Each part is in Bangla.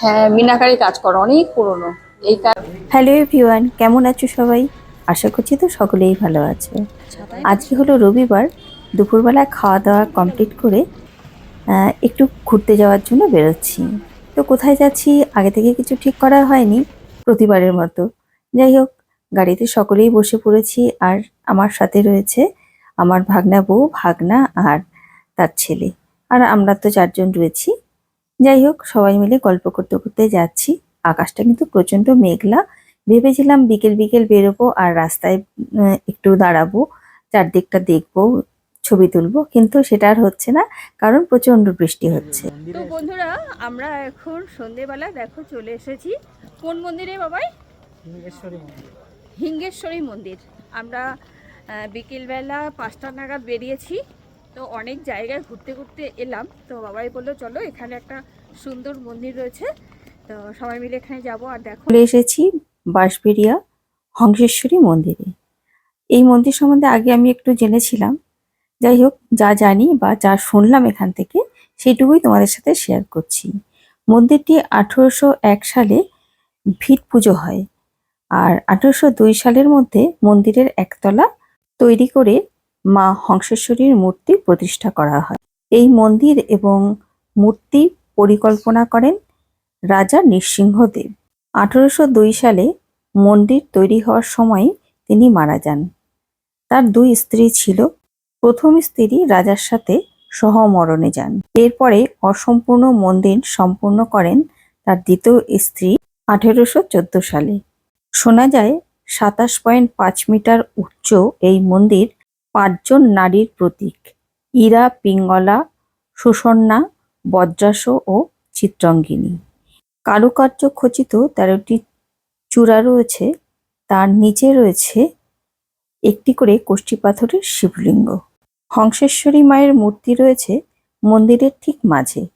হ্যাঁ মিনাকারি কাজ করো অনেক পুরনো। এই কাজ হ্যালো এভরিওয়ান কেমন আছো সবাই? আশা করছি তো সকলেই ভালো আছে। আজকে হলো রবিবার দুপুরবেলা খাওয়া দাওয়া কমপ্লিট করে একটু ঘুরতে যাওয়ার জন্য বেরোচ্ছি। তো কোথায় যাচ্ছি আগে থেকে কিছু ঠিক করা হয়নি প্রতিবারের মতো। যাই হোক গাড়িতে সকলেই বসে পড়েছি আর আমার সাথে রয়েছে আমার ভাগনা বউ ভাগনা আর তার ছেলে। আর আমরা তো চারজন রয়েছি। যাই হোক সবাই মিলে গল্প করতে করতে যাচ্ছি। আকাশটা কিন্তু প্রচণ্ড মেঘলা। ভেবেছিলাম বিকেল বিকেল বেরোবো আর রাস্তায় একটু দাঁড়াবো চারদিকটা দেখব ছবি তুলবো কিন্তু সেটা আর হচ্ছে না কারণ প্রচণ্ড বৃষ্টি হচ্ছে। তো বন্ধুরা আমরা এখন সন্ধেবেলা দেখো চলে এসেছি। কোন মন্দিরে বাবাই? হিঙ্গেশ্বরী মন্দির। আমরা বিকেলবেলা পাঁচটা নাগাদ বেরিয়েছি। তো অনেক জায়গায় ঘুরতে ঘুরতে এলাম। তো বাবাই বলল, চলো, এখানে একটা সুন্দর মন্দির রয়েছে। তো সবাই মিলে এখানে যাব আর দেখো। এসেছি বাঁশবেড়িয়া হংসেশ্বরী মন্দিরে। এই মন্দির সম্বন্ধে আগে আমি একটু জেনেছিলাম। যাই হোক, যা জানি বা যা শুনলাম এখান থেকে, সেটুকুই তোমাদের সাথে শেয়ার করছি। মন্দিরটি আঠেরোশো এক সালে ভিট পুজো হয়। আর আঠেরোশো দুই সালের মধ্যে মন্দিরের একতলা তৈরি করে মা হংসেশ্বরীর মূর্তি প্রতিষ্ঠা করা হয়। এই মন্দির এবং মূর্তি পরিকল্পনা করেন রাজা নৃসিংহদেব। আঠারোশো সালে মন্দির তৈরি হওয়ার সময় তিনি মারা যান। তার দুই স্ত্রী ছিল। প্রথম স্ত্রী রাজার সাথে সহমরণে যান। এরপরে অসম্পূর্ণ মন্দির সম্পূর্ণ করেন তার দ্বিতীয় স্ত্রী আঠেরোশো চোদ্দ সালে। শোনা যায় সাতাশ পয়েন্ট পাঁচ মিটার উচ্চ এই মন্দির পাঁচজন নারীর প্রতীক। ইরা, পিঙ্গলা সুসন্না বজ্রাস ও চিত্রাঙ্গিনী। কারুকার্য খচিত তেরোটি চূড়া রয়েছে। তার নিচে রয়েছে একটি করে কোষ্ঠী পাথরের শিবলিঙ্গ। হংসেশ্বরী মায়ের মূর্তি রয়েছে মন্দিরের ঠিক মাঝে।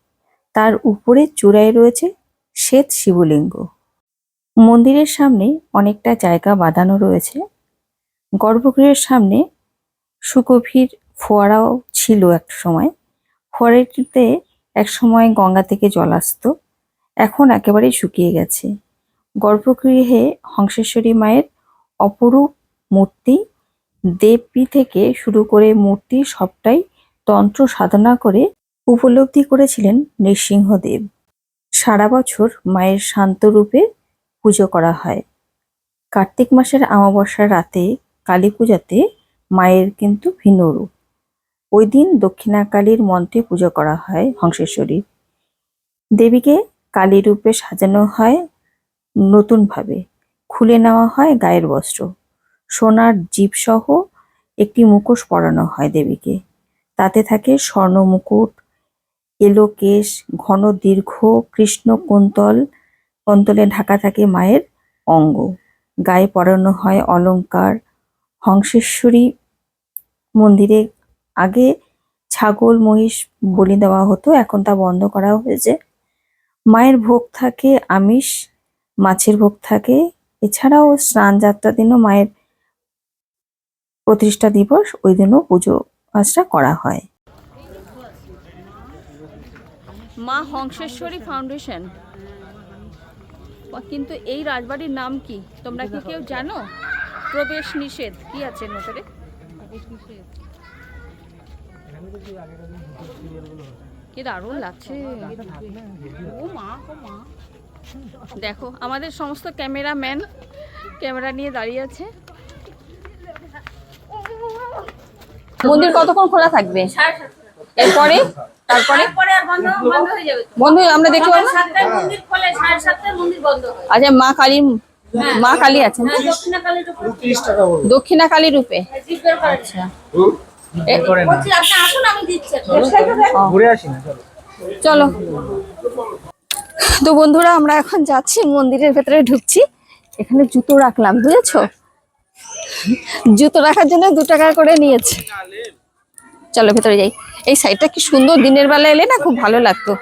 তার উপরে চূড়ায় রয়েছে শ্বেত শিবলিঙ্গ। মন্দিরের সামনে অনেকটা জায়গা বাঁধানো রয়েছে। গর্ভগৃহের সামনে সুগভীর ফোয়ারাও ছিল এক সময়। ফোয়ারাটিতে এক সময় গঙ্গা থেকে জল আসতো। এখন একেবারেই শুকিয়ে গেছে। গর্ভগৃহে হংসেশ্বরী মায়ের অপরূপ মূর্তি, দেবী থেকে শুরু করে মূর্তি সবটাই তন্ত্র সাধনা করে উপলব্ধি করেছিলেন নৃসিংহদেব। সারা বছর মায়ের শান্ত রূপে পুজো করা হয়। কার্তিক মাসের অমাবস্যার রাতে কালী পূজাতে মায়ের কিন্তু ভিন্ন রূপ। ওই দিন দক্ষিণাকালীর মন্ত্রে পুজো করা হয় হংসেশ্বরীর দেবীকে কালী রূপে সাজানো হয় নতুনভাবে। খুলে নেওয়া হয় গায়ের বস্ত্র। সোনার জীবসহ একটি মুখোশ পরানো হয় দেবীকে। তাতে থাকে স্বর্ণ মুকুট এলো কেশ ঘন দীর্ঘ, কৃষ্ণ কুন্তল। কুন্তলে ঢাকা থাকে মায়ের অঙ্গ। গায়ে পরানো হয় অলংকার। হংসেশ্বরী মন্দিরে আগে ছাগল, মহিষ বলি দেওয়া হতো, এখন তা বন্ধ করা হয়েছে। মায়ের ভোগ থাকে, আমিষ, মাছের ভোগ থাকে। এছাড়াও স্নান যাত্রা দিনও মায়ের প্রতিষ্ঠা দিবস, ওই দিনও পুজো আচরা করা হয়। মা হংসেশ্বরী ফাউন্ডেশন। কিন্তু এই রাজবাড়ির নাম কি? তোমরা কি কেউ জানো? প্রবেশ নিষেধ। কি আছে নোটরে কি দারুণ লাগছে। ও মা ও মা। দেখো আমাদের সমস্ত ক্যামেরাম্যান ক্যামেরা নিয়ে দাঁড়িয়ে আছে। মন্দির কতক্ষণ খোলা থাকবে? এরপরে? তারপরে? বন্ধ আমরা দেখতে পাবো সাতটায় মন্দির খোলে সাড়ে সাতটায় মন্দির বন্ধ হয়। আচ্ছা মা কালী মা কালী আছেন হ্যাঁ, দক্ষিণা কালী রূপে। আচ্ছা বলছি আপনি আসুন আমি দিচ্ছি। ঘুরে আসি না চলো। চলো। তো বন্ধুরা আমরা এখন যাচ্ছি মন্দিরের ভেতরে ঢুকছি। এখানে জুতো রাখলাম বুঝেছ? জুতো রাখার জন্য দু টাকা করে নিয়েছে। চলো ভেতরে যাই। এই সাইডটা কি সুন্দর দিনের বেলা এলে না খুব ভালো লাগতো।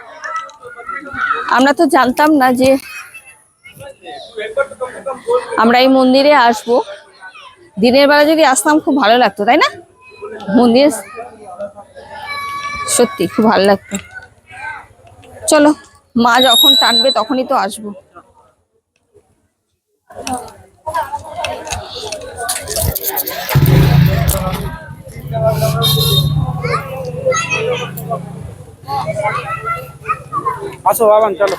আমরা তো জানতাম না যে আমরা এই মন্দিরে আসব। দিনের বেলা যদি আসতাম, খুব ভালো লাগতো, তাই না? মন্দির সত্যি, খুব ভালো লাগতো। চলো, মা যখন টানবে তখনই তো আসব। আসো, বাবান, চলো।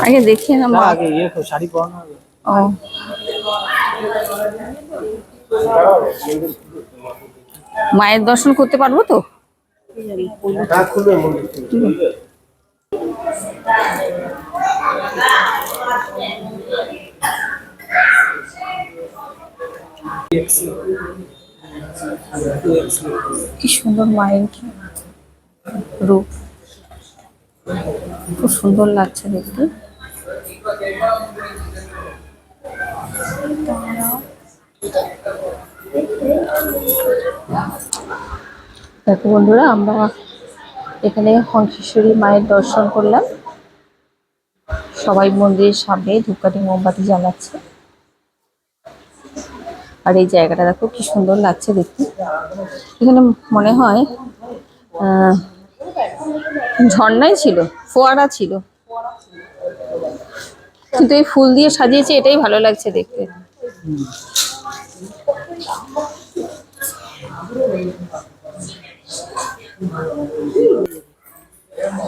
আগে দেখিয়ে না আগে ইয়ে শাড়ি পরানো ও। মায়ের দর্শন করতে পারব তো? কি সুন্দর মায়ের কি রূপ। খুব সুন্দর লাগছে দেখতে। দেখো বন্ধুরা, আমরা এখানে হংসেশ্বরী মায়ের দর্শন করলাম। সবাই মন্দিরের সামনে ধূপকাঠি মোমবাতি জ্বালাচ্ছে। আর এই জায়গাটা দেখো, কি সুন্দর লাগছে দেখতে। এখানে মনে হয় ঝর্ণাই ছিল, ফোয়ারা ছিল। কিন্তু এই ফুল দিয়ে সাজিয়েছে, এটাই ভালো লাগছে দেখতে।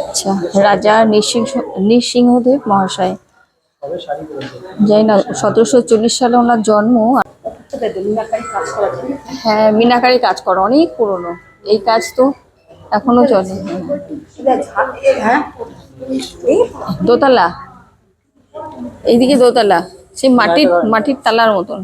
আচ্ছা রাজা নৃসিংহ নৃসিংহদেব মহাশয়। যাই না সতেরোশো চল্লিশ সালে ওনার জন্ম। হ্যাঁ মিনাকারি কাজ করে অনেক পুরনো। এই কাজ তো এখনও চলে। দোতলা। এইদিকে দোতলা সেই মাটির মাটির তালার মতন।